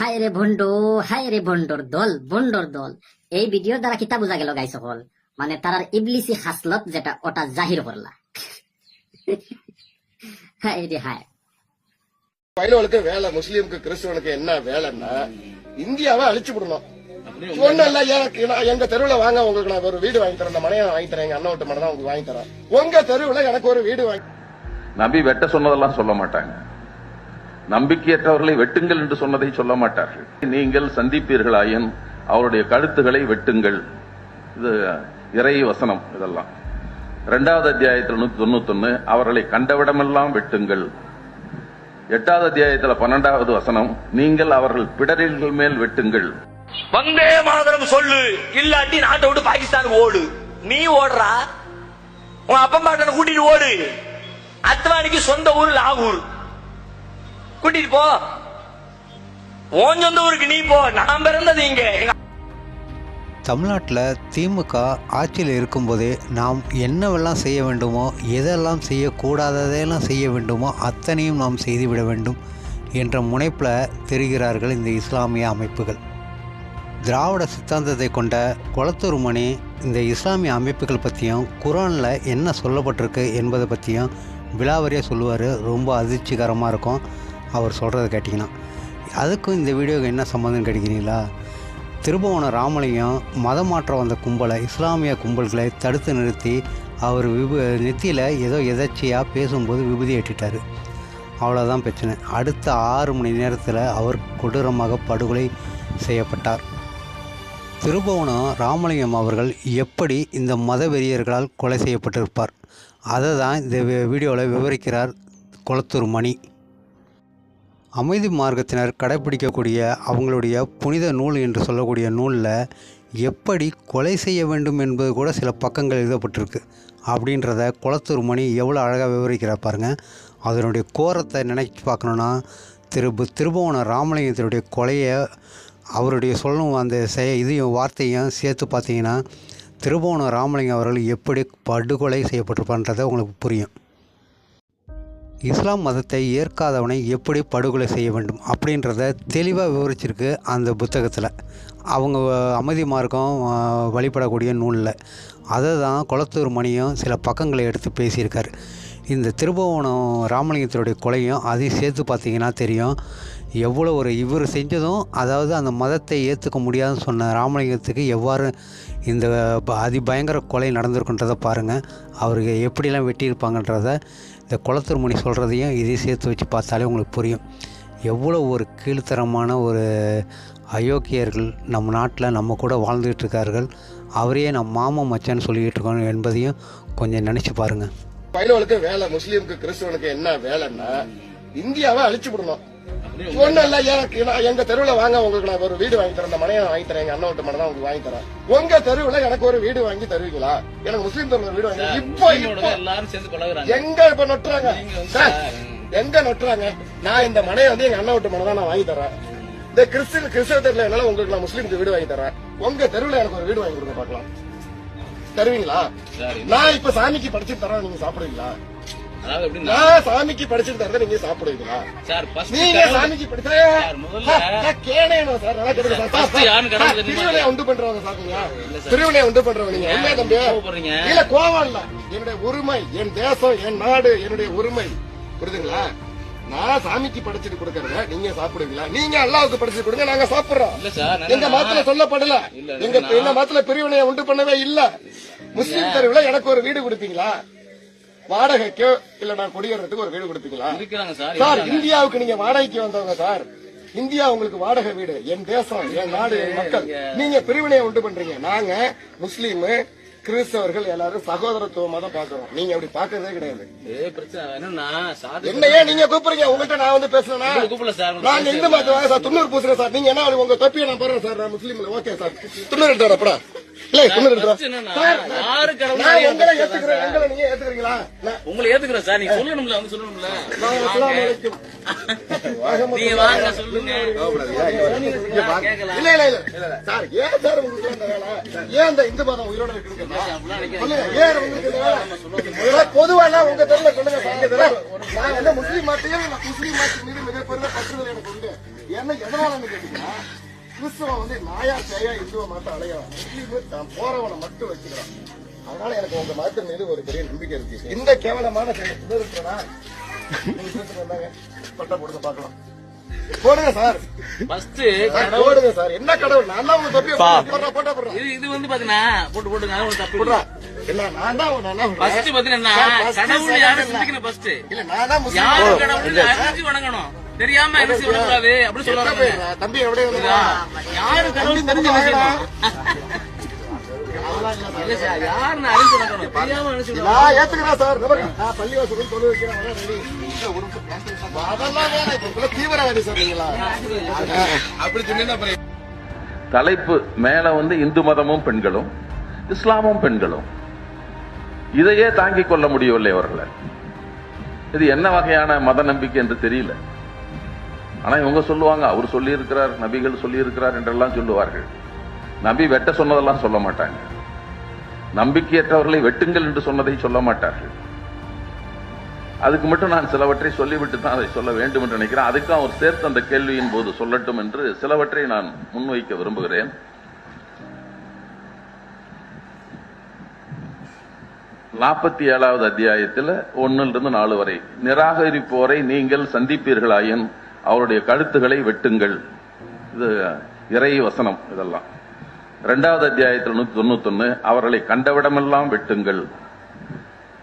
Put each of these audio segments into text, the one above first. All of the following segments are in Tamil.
হায় রে ভণ্ড হায় রে ভণ্ডর দল ভণ্ডর দল এই ভিডিওর দ্বারা কিতা বোঝা গেল গাই সকল মানে তারার ইবলিসি হাসলত যেটা ওটা জাহির করলা হায় রে হায় பையனுக்கு வேலை முஸ்லீமுக்கு கிறிஸ்துவனுக்கு என்ன வேலைன்னா இந்தியாவை அழிச்சு விடணும் ஒண்ணும் இல்ல எனக்கு நான் எங்க தெருவுல வாங்க உங்களுக்கு நான் ஒரு வீடு வாங்கி தரேன் இந்த மனையை வாங்கி தரேன் எங்க அண்ணன் விட்டு மனை தான் உங்களுக்கு வாங்கி தரேன் உங்க தெருவுல எனக்கு ஒரு வீடு வாங்கி நபி வெட்ட சொன்னதெல்லாம் சொல்ல மாட்டாங்க நம்பிக்கையற்றவர்களை வெட்டுங்கள் என்று சொன்னதை சொல்ல மாட்டார்கள். நீங்கள் சந்திப்பீர்களாயின் அவருடைய கழுத்துகளை வெட்டுங்கள். இது இறை வசனம் இதெல்லாம். இரண்டாவது அத்தியாயத்தில் நூத்தி தொண்ணூத்தொன்னு அவர்களை கண்டவிடமெல்லாம் வெட்டுங்கள். எட்டாவது அத்தியாயத்தில் பன்னெண்டாவது வசனம் நீங்கள் அவர்கள் பிடரில்கள் மேல் வெட்டுங்கள். வந்தே மாதரம் சொல்லு இல்லாட்டி நாட்டை விட்டு பாகிஸ்தானுக்கு ஓடு. நீ ஓடுறா? உன் அப்பா மாட்டனை கூட்டிட்டு ஓடு. அத்வானிக்கு சொந்த ஊர் லாகூர். கூட்டிட்டு போ. உன் சொந்த ஊருக்கு நீ போ. நான் பிறந்தது இங்க. தமிழ்நாட்டில் திமுக ஆட்சியில் இருக்கும்போதே நாம் என்னவெல்லாம் செய்ய வேண்டுமோ எதெல்லாம் செய்யக்கூடாததையெல்லாம் செய்ய வேண்டுமோ அத்தனையும் நாம் செய்துவிட வேண்டும் என்ற முனைப்பில் தெரிகிறார்கள் இந்த இஸ்லாமிய அமைப்புகள். திராவிட சித்தாந்தத்தை கொண்ட குளத்தூர் மணி இந்த இஸ்லாமிய அமைப்புகள் பற்றியும் குரானில் என்ன சொல்லப்பட்டிருக்கு என்பதை பற்றியும் விலாவரியாக சொல்லுவார். ரொம்ப அதிர்ச்சிகரமாக இருக்கும். அவர் சொல்கிறத கேட்டிங்கன்னா அதுக்கும் இந்த வீடியோவுக்கு என்ன சம்மந்தம் கிடைக்கிறீங்களா திருபுவன ராமலிங்கம் மதம் மாற்றம் வந்த கும்பலை இஸ்லாமிய கும்பல்களை தடுத்து நிறுத்தி அவர் விபு நெத்தியில் ஏதோ எதர்ச்சியாக பேசும்போது விபூதி ஏற்றிட்டார். அவ்வளோதான் பிரச்சனை. அடுத்த ஆறு மணி நேரத்தில் அவர் கொடூரமாக படுகொலை செய்யப்பட்டார். திருபுவனம் ராமலிங்கம் அவர்கள் எப்படி இந்த மத வெறியர்களால் கொலை செய்யப்பட்டிருப்பார்? அதை தான் இந்த வீடியோவில் விவரிக்கிறார் குளத்தூர் மணி. அமைதி மார்க்கத்தினர் கடைப்பிடிக்கக்கூடிய அவங்களுடைய புனித நூல் என்று சொல்லக்கூடிய நூலில் எப்படி கொலை செய்ய வேண்டும் என்பது கூட சில பக்கங்கள் எழுதப்பட்டிருக்கு. அப்படின்றத குளத்தூர் மணி எவ்வளோ அழகாக விவரிக்கிறார் பாருங்க. அதனுடைய கோரத்தை நினைச்சு பார்க்கணுன்னா திரு திருபுவன ராமலிங்கத்தினுடைய கொலையை அவருடைய சொல்லும் அந்த செய இதையும் வார்த்தையும் சேர்த்து பார்த்தீங்கன்னா திருபுவன ராமலிங்கம் அவர்கள் எப்படி படுகொலை செய்யப்பட்டிருப்பான்றதை உங்களுக்கு புரியும். இஸ்லாம் மதத்தை ஏற்காதவனை எப்படி படுகொலை செய்ய வேண்டும் அப்படின்றத தெளிவாக விவரிச்சிருக்கு அந்த புத்தகத்தில். அவங்க அமைதி மார்க்கம் வழிபடக்கூடிய நூலில். அதை தான் குளத்தூர் மணியும் சில பக்கங்களை எடுத்து பேசியிருக்கார். இந்த திருபுவனம் ராமலிங்கத்தினுடைய கொலையும் அதையும் சேர்த்து பார்த்தீங்கன்னா தெரியும். எவ்வளோ ஒரு இவர் செஞ்சதும் அதாவது அந்த மதத்தை ஏற்றுக்க முடியாதுன்னு சொன்ன ராமலிங்கத்துக்கு எவ்வாறு இந்த ப- அதிபயங்கர கொலை நடந்திருக்குன்றதை பாருங்கள் அவருக்கு எப்படிலாம் வெட்டியிருப்பாங்கன்றத இந்த குளத்தூர் மணி சொல்கிறதையும் இதையும் சேர்த்து வச்சு பார்த்தாலே உங்களுக்கு புரியும். எவ்வளோ ஒரு கீழ்த்தரமான ஒரு அயோக்கியர்கள் நம்ம நாட்டில் நம்ம கூட வாழ்ந்துகிட்டு இருக்கார்கள். அவரையே நம் மாமா மச்சான்னு சொல்லிக்கிட்டு இருக்கோம் என்பதையும் கொஞ்சம் நினச்சி பாருங்கள் பையனுக்கு வேலை முஸ்லீமுக்கு கிறிஸ்துவனுக்கு என்ன வேலைன்னா இந்தியாவை அழிச்சு விடணும். ஒண்ணும் இல்ல எனக்கு எங்க தெருவுல வாங்க உங்களுக்கு நான் ஒரு வீடு வாங்கி தரேன். இந்த மனையை வாங்கி தரேன் எங்க அண்ணன் மனை தான் உங்களுக்கு வாங்கி தரேன். உங்க தெருவுல எனக்கு ஒரு வீடு வாங்கி தருவீங்களா? எனக்கு முஸ்லீம் தெருவுல வீடு வாங்கி இப்போ எல்லாரும் சேர்ந்து எங்க இப்ப நொட்டுறாங்க? எங்க நொட்டுறாங்க? நான் இந்த மனையை வந்து எங்க அண்ணன் விட்டு மனை தான் நான் வாங்கி தரேன். இந்த கிறிஸ்டின் கிறிஸ்தவ தெருல என்னால உங்களுக்கு நான் முஸ்லீமுக்கு வீடு வாங்கி தரேன். உங்க தெருவுல எனக்கு ஒரு வீடு வாங்கி கொடுங்க பாக்கலாம் தருவீங்களா? நான் இப்ப சாமிக்கு படிச்சு தரேன் நீங்க சாப்பிடுவீங்களா? அதாவது எப்படின்னா நான் சாமிக்கு படிச்சுட்டு நீங்க சாப்பிடுவீங்களா சார் நீங்க சாமிக்கு படிச்சா நல்லா கடவுள்? திருவினையை உண்டு பண்றவங்க சாப்பிடுங்க. திருவினையை உண்டு பண்றவங்க நீங்க. என்ன தம்பி. இல்ல கோவம் இல்ல. என்னுடைய உரிமை என் தேசம் என் நாடு என்னுடைய உரிமை. புரியுதுங்களா? நான் சாமிக்கு படிச்சுட்டு கொடுக்கறத நீங்க சாப்பிடுவீங்களா? நீங்க அல்லாவுக்கு படிச்சுட்டு கொடுங்க நாங்க சாப்பிடுறோம். எங்க மதத்துல சொல்லப்படல. எங்க எங்க மதத்துல பிரிவினையை உண்டு பண்ணவே இல்ல. முஸ்லீம் தெருவுல எனக்கு ஒரு வீடு கொடுப்பீங்களா? வாடகைக்கோ இல்ல நான் குடியேறதுக்கு ஒரு வீடு கொடுப்பீங்களா? சார் இந்தியாவுக்கு நீங்க வாடகைக்கு வந்தவங்க சார். இந்தியா உங்களுக்கு வாடகை வீடு. என் தேசம் என் நாடு என் மக்கள். நீங்க பிரிவினையை உண்டு பண்றீங்க. நாங்க முஸ்லீம் கிறிஸ்தவர்கள் எல்லாரும் சகோதரத்துவமா தான் பாக்குறோம் நீங்க அப்படி பாக்குறதே கிடையாது. ஏ பிரச்சனை என்னன்னா சாதி என்ன ஏன் நீங்க கூப்பிடுறீங்க. உங்கள்கிட்ட நான் வந்து பேசுறேன்னா உங்களை நான் இந்து மதம் சார்? துண்ணூறு பூசுறேன் சார். நீங்க என்ன உங்க தொப்பியை நான் போறேன் சார். நான் முஸ்லீம்ல. Okay sir. துண்ணூறு எடுத்து வரப்படா உங்களை ஏத்துக்கிறேன். சார். நீங்க சொல்லணும்ல வந்து சொல்லணும்ல. நீங்க வாங்க சொல்லுங்க. இல்ல இல்ல இல்ல. சார் ஏன் சார் உங்களுக்கு இந்த வேலை? ஏன் இந்த இந்து மதம் உயிரோட இருக்குன்னு சொல்லுங்க ஏன் உங்களுக்கு பொதுவா உங்க தெருல சொல்லுங்க நான் வந்து முஸ்லீம் மாத்தையும் முஸ்லீம் மீது மிகப்பெரிய பற்றுதல் எனக்கு உண்டு. ஏன்னா எதனாலன்னு கேட்டீங்கன்னா கிறிஸ்தவன் வந்து நாயா பேயா இந்துவை மாத்த அலையலாம் முஸ்லீம் தான் போறவனை மட்டும் வச்சுக்கிறான். அதனால எனக்கு உங்க மதத்தின் மீது ஒரு பெரிய நம்பிக்கை இருக்கு. இந்த கேவலமான வந்தாங்க. பட்டா போடுங்க பாக்கலாம் போடுங்க சார். ஃபர்ஸ்ட் போடுங்க சார். என்ன கடவுள்? நான் தான் தொப்பி போடுறா போட்டா போடுறா. இது இது வந்து பாத்தீங்கன்னா போட்டு போட்டுங்க ஒரு தப்பு போடுறா. என்ன நான் தான் ஃபர்ஸ்ட் சொல்றேன்? பாத்தீங்கன்னா கடவுள் இல்ல. சிந்திக்கணும் ஃபர்ஸ்ட் இல்ல நான் தான் யாரு கடவுள். அறிஞ்சு வணங்கணும். தெரியாம? தம்பி எவ்வளவு யாரு கடவுள் தெரிஞ்சு தலைப்பு மேல வந்து இந்து மதமும் பெண்களும் இஸ்லாமும் பெண்களும். இதையே தாங்கிக் கொள்ள முடியவில்லை அவர்களை. இது என்ன வகையான மத நம்பிக்கை என்று தெரியல. ஆனா இவங்க சொல்லுவாங்க அவர் சொல்லியிருக்கிறார் நபிகள் சொல்லியிருக்கிறார் என்றெல்லாம் சொல்லுவார்கள். நபி வெட்ட சொன்னதெல்லாம் சொல்ல மாட்டாங்க. நம்பிக்கையற்றவர்களை வெட்டுங்கள் என்று சொன்னதை சொல்ல மாட்டார்கள். அதுக்கு மட்டும் நான் சிலவற்றை சொல்லிவிட்டு தான் அதை சொல்ல வேண்டும் என்று நினைக்கிறேன். அதுக்கும் அவர் சேர்த்து அந்த கேள்வியின் போது சொல்லட்டும் என்று சிலவற்றை நான் முன்வைக்க விரும்புகிறேன். நாற்பத்தி ஏழாவது அத்தியாயத்தில் ஒன்னிலிருந்து நாலு வரை நிராகரிப்போரை நீங்கள் சந்திப்பீர்களாயின் அவருடைய கழுத்துகளை வெட்டுங்கள். இது இறை வசனம் இதெல்லாம். இரண்டாவது அத்தியாயத்தில் நூத்தி தொண்ணூத்தொன்னு அவர்களை கண்டவிடமெல்லாம் வெட்டுங்கள்.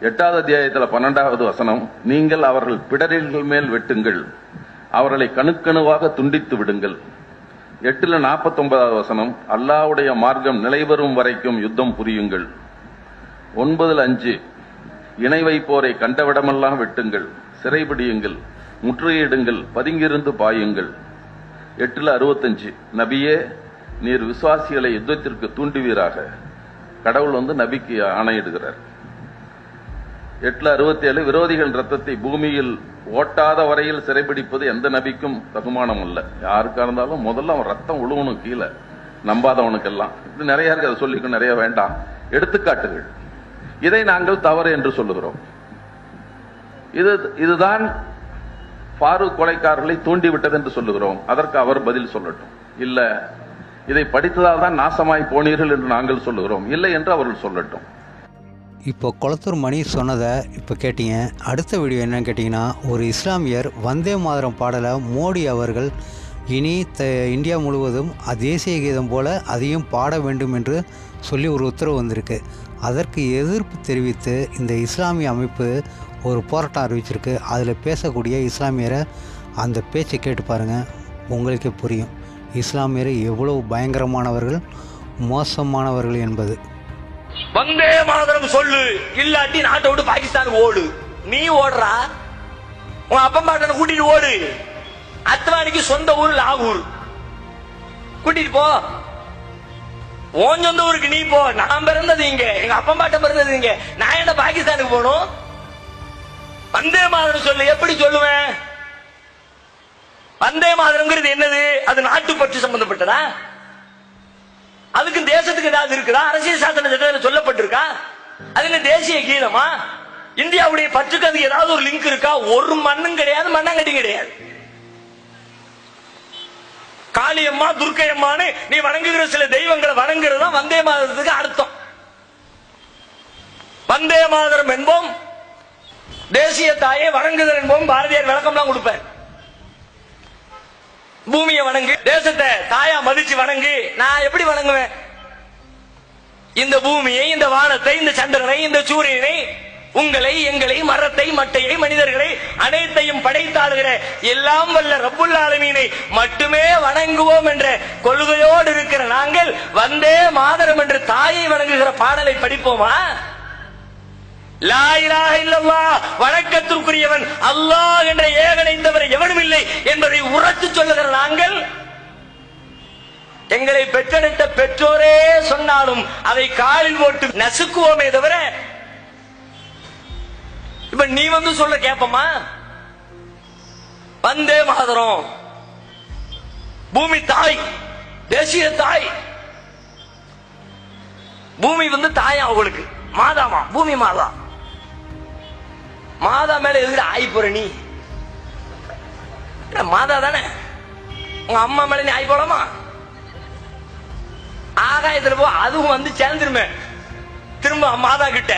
எட்டாவது அத்தியாயத்தில் பன்னெண்டாவது வசனம் நீங்கள் அவர்கள் பிடரில்கள் மேல் வெட்டுங்கள். அவர்களை கணுக்கணுவாக துண்டித்து விடுங்கள். எட்டுல நாற்பத்தொன்பதாவது வசனம் அல்லாவுடைய மார்க்கம் நிலைவரும் வரைக்கும் யுத்தம் புரியுங்கள். ஒன்பதுல அஞ்சு இணை வைப்போரை கண்டவிடமெல்லாம் வெட்டுங்கள். சிறைபிடியுங்கள். முற்றுகையிடுங்கள் பதுங்கியிருந்து பாயுங்கள். எட்டுல அறுபத்தஞ்சு. நபியே நீர் விசுவாசிகளை யுத்தத்திற்கு தூண்டுவீராக. கடவுள் வந்து நபிக்கு ஆணையிடுகிறார். எட்டுல அறுபத்தி ஏழு விரோதிகள் ரத்தத்தை பூமியில் ஓட்டாத வரையில் சிறைபிடிப்பது எந்த நபிக்கும் தகுமானம் அல்ல யாருக்கா இருந்தாலும் முதல்ல அவன் ரத்தம் உழுவணும் கீழே. நம்பாதவனுக்கெல்லாம். இது நிறைய இருக்கு அதை சொல்லிக்கும் நிறைய வேண்டாம். எடுத்துக்காட்டுகள். இதை நாங்கள் தவறு என்று சொல்லுகிறோம். இது இதுதான் ஃபாரூக் கொலைக்காரர்களை தூண்டிவிட்டது என்று சொல்லுகிறோம். அதற்கு அவர் பதில் சொல்லட்டும். இல்ல இதை படித்ததால் தான் நாசமாய் போனீர்கள் என்று நாங்கள் சொல்லுகிறோம். இல்லை என்று அவர்கள் சொல்லட்டும். இப்போ குளத்தூர் மணி சொன்னதை இப்போ கேட்டீங்க. அடுத்த வீடியோ என்னன்னு கேட்டிங்கன்னா ஒரு இஸ்லாமியர் வந்தே மாதரம் பாடலை மோடி அவர்கள் இனி த இந்தியா முழுவதும் தேசிய கீதம் போல அதையும் பாட வேண்டும் என்று சொல்லி ஒரு உத்தரவு வந்திருக்கு. அதற்கு எதிர்ப்பு தெரிவித்து இந்த இஸ்லாமிய அமைப்பு ஒரு போராட்டம் அறிவிச்சிருக்கு. அதில் பேசக்கூடிய இஸ்லாமியரை அந்த பேச்சை கேட்டு பாருங்கள் உங்களுக்கே புரியும். இஸ்லாமியர் எவ்வளவு பயங்கரமானவர்கள் மோசமானவர்கள் என்பது. வந்தே மாதரம் சொல்லு. இல்லாட்டி நாட்டை விட்டு பாகிஸ்தானுக்கு ஓடு. நீ ஓடுறா. உன் அப்பா பாட்டனை கூட்டிட்டு ஓடு. அத்வானிக்கு சொந்த ஊர் லாகூர். கூட்டிட்டு போ. உன் சொந்த ஊருக்கு நீ போ. நான் பிறந்தது இங்க. எங்க அப்பா பாட்டன் பிறந்தது இங்க. நான் என்ன பாகிஸ்தானுக்கு போகணும்? வந்தே மாதிரம் சொல்லு எப்படி சொல்லுவேன்? வந்தே மாதரம்ங்கிறது என்னது? அது நாட்டுப்பற்று சம்பந்தப்பட்டதா? அதுக்கு தேசத்துக்கு ஏதாவது இருக்குதா? அரசியல் சாசன சட்டத்தில் சொல்லப்பட்டிருக்கா? அது என்ன தேசிய கீதமா? இந்தியாவுடைய பற்றுக்கு அதுக்கு ஏதாவது ஒரு லிங்க் இருக்கா? ஒரு மண்ணும் கிடையாது மண்ணாங்கட்டி கிடையாது. காளியம்மா துர்க்கையம்மான்னு நீ வணங்குகிற சில தெய்வங்களை வணங்குறது தான் வந்தே மாதத்துக்கு அர்த்தம். வந்தே மாதரம் என்போம். தேசிய தாயை வணங்குதல் என்போம் பாரதியார் விளக்கம்லாம் கொடுப்பார். பூமியை வணங்கு தேசத்தை தாயா மதிச்சு வணங்கு நான் எப்படி வணங்குவேன்? இந்த பூமியை இந்த வானத்தை இந்த சந்திரனை இந்த சூரியனை உங்களை எங்களை மரத்தை மட்டையை மனிதர்களை அனைத்தையும் படைத்தாளுகிற எல்லாம் வல்ல ரப்புல் ஆலமீனை மட்டுமே வணங்குவோம் என்ற கொள்கையோடு இருக்கிற நாங்கள் வந்தே மாதரம் என்று தாயை வணங்குகிற பாடலை படிப்போமா? லா வணக்கத்திற்குரியவன் அல்லாஹ் என்ற ஏகனைந்தவர் எவனும் இல்லை என்பதை உரத்து சொல்லுகிற நாங்கள் எங்களை பெற்றெடுத்த பெற்றோரே சொன்னாலும் அதை காலில் போட்டு நசுக்குவோமே தவிர இப்ப நீ வந்து சொல்ல கேப்பமா வந்தே மாதரம். பூமி தாய் தேசிய தாய். பூமி வந்து தாயா அவங்களுக்கு மாதாமா பூமி மாதா. மாதா மேல எதுக்கு ஆய் போற நீ? மாதா தானே? உங்க அம்மா மேல நீ ஆய் போலாமா? ஆகாயத்துல போ அதுவும் வந்து சேர்ந்துருமே. திரும்ப மாதா கிட்ட.